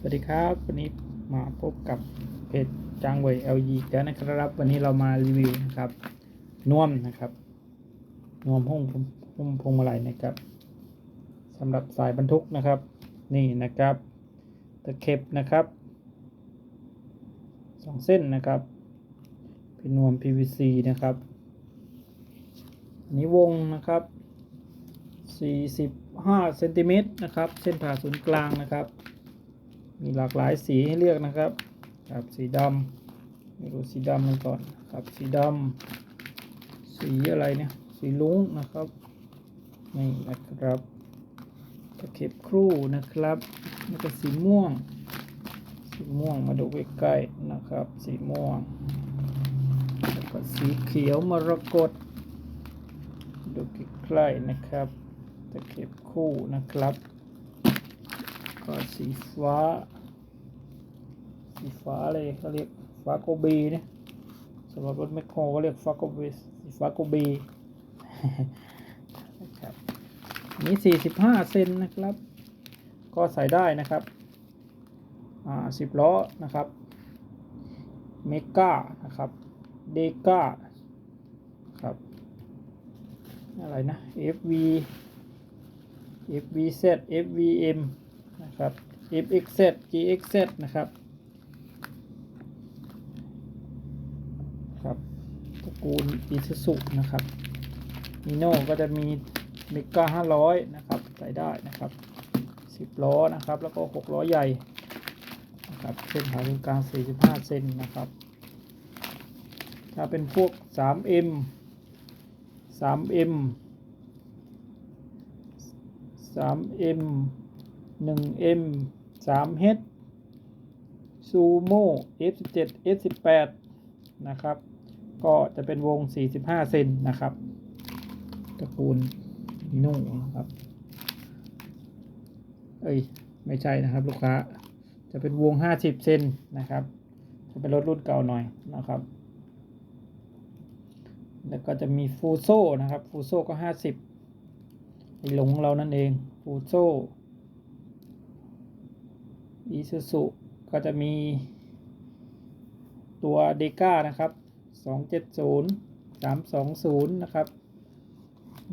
สวัสดีครับ วันนี้มาพบกับเพจจางเวย LG อีกแล้วนะครับ วันนี้เรามารีวิวนะครับนวมนะครับนวมห้องห้องพวงมาลัยนะครับสำหรับสายบรรทุกนะครับ นี่นะครับตะเข็บนะครับสองเส้นนะครับเป็นนวม PVC นะครับอันนี้วงนะครับ45เซนติเมตรนะครับ เส้นผ่าศูนย์กลางนะครับ มีหลากหลายสีให้เลือกนะครับครับสีดำไม่รู้สีดำกันก่อนครับสีดำสีอะไรเนี่ยสีลุ้งนะครับนี่นะครับตะเข็บครู่นะครับแล้วก็สีม่วง สีม่วงมาดูใกล้ๆนะครับ สีม่วงแล้วก็สีเขียวมรกตดูใกล้ๆนะครับตะเข็บคู่นะครับ ก็สีฟ้า สีฟ้าเลยเขาเรียกฟ้าโกบีเนี่ยสำหรับรถแมคโครก็เรียกฟ้าโกบีสีฟ้าโกบีนะครับอันนี้สี่สิบห้าเซนนะครับ ก็ใส่ได้นะครับอ่าสิบล้อนะครับเมกานะครับเดกาครับอะไรนะ FV FVZ FVM นะครับ FXZ GXZ นะครับครับตระกูล Isuzu นะครับมิโน่ก็จะมีเมกา500นะครับใส่ได้นะครับ10ล้อนะครับ แล้วก็6ล้อใหญ่นะครับเส้นผ่าศูนย์กลาง45เซนนะครับ ถ้าเป็นพวก 3M 3M 3M 1M 3H Sumo F17 F18 นะครับ ก็จะเป็นวง 45 เซนนะครับตระกูลนิโน่นะครับ เอ้ย ไม่ใช่นะครับลูกค้า จะเป็นวง 50 เซนนะครับ จะเป็นรถรุ่นเก่าหน่อยนะครับ แล้วก็จะมีฟูโซนะครับ ฟูโซก็ 50ไอหลงเรานั่นเอง ฟูโซ อีซูซุก็จะมีตัวเดก้านะครับ 270 320 นะครับ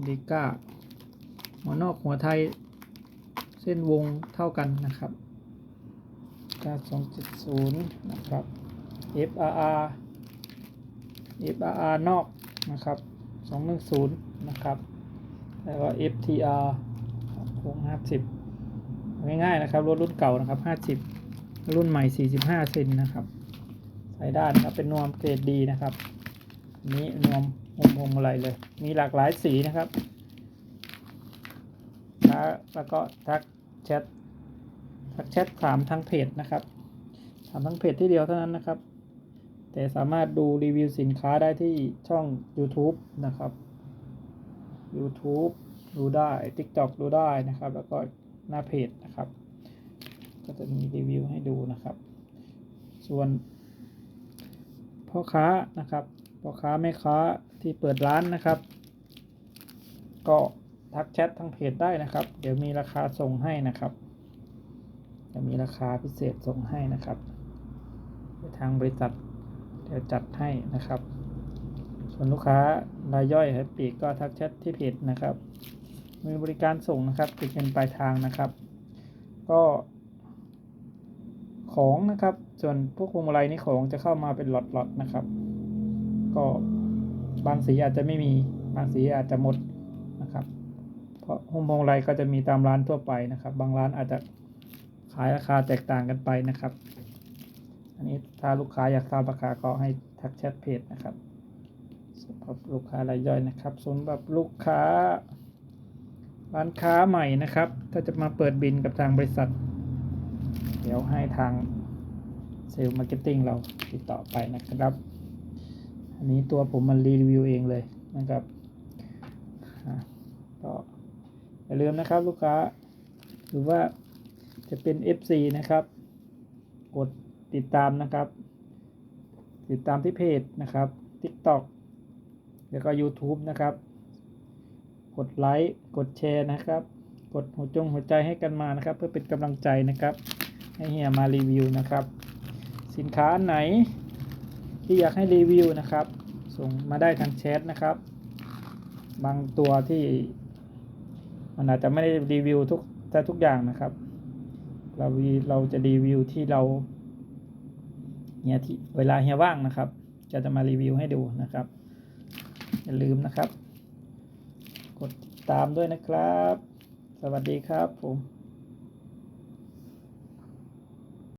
เดก้าหัวนอกหัวไทยเส้นวงเท่ากันนะครับก้า270 นะครับ FRR FRR นอกนะครับ 210 นะครับ แล้วก็ FTR โค้ง50 ง่ายๆนะครับรถรุ่นเก่านะครับ 50 รุ่นใหม่ 45 เซนนะครับใส่ได้นะครับเป็นนวมเกรดดีนะครับนี้นวมมุมพวงมาลัยเลย มีหลากหลายสีนะครับแล้วก็ทักแชททักแชทถามทางเพจนะครับถามทางเพจที่เดียวเท่านั้นนะครับ แต่สามารถดูรีวิวสินค้าได้ที่ช่อง YouTube นะครับ YouTube ดูได้ TikTok ดูได้นะครับ แล้วก็ หน้าเพจนะครับ ก็จะมีรีวิวให้ดูนะครับ ส่วนพ่อค้านะครับพ่อค้าแม่ค้าที่เปิดร้านนะครับ ก็ทักแชททางเพจได้นะครับ เดี๋ยวมีราคาส่งให้นะครับ จะมีราคาพิเศษส่งให้นะครับทางบริษัทเดี๋ยวจัดให้นะครับ ส่วนลูกค้ารายย่อยครับปีกก็ทักแชทที่เพจนะครับ มีบริการส่งนะครับติดเงินปลายทางนะครับ ก็ของนะครับ ส่วนพวกพวงมาลัยนี่ของจะเข้ามาเป็นหลอดๆนะครับ ก็บางสีอาจจะไม่มีบางสีอาจจะหมดนะครับ เพราะพวงมาลัยก็จะมีตามร้านทั่วไปนะครับ บางร้านอาจจะขายราคาแตกต่างกันไปนะครับ อันนี้ถ้าลูกค้าอยากทราบราคาก็ให้ทักแชทเพจนะครับสำหรับลูกค้ารายย่อยนะครับสำหรับลูกค้า ร้านค้าใหม่นะครับ ถ้าจะมาเปิดบินกับทางบริษัท เดี๋ยวให้ทางเซลล์มาร์เก็ตติ้งเราติดต่อไปนะครับ อันนี้ตัวผมมันรีวิวเองเลยนะครับอะก็อย่าลืมนะครับลูกค้า หรือว่าจะเป็น FC นะครับ กดติดตามนะครับ ติดตามที่เพจนะครับ TikTok แล้วก็ YouTube นะครับ กดไลค์กดแชร์นะครับ กดหัวจงหัวใจให้กันมานะครับ เพื่อเป็นกำลังใจนะครับ ให้เฮียมารีวิวนะครับ สินค้าไหนที่อยากให้รีวิวนะครับ ส่งมาได้ทางแชทนะครับ บางตัวที่มันอาจจะไม่ได้รีวิวทุกแต่ทุกอย่างนะครับ เราเราจะรีวิวที่เราเฮียที่เวลาเฮียว่างนะครับ จะจะมารีวิวให้ดูนะครับ อย่าลืมนะครับ กดตามด้วยนะครับ สวัสดีครับผม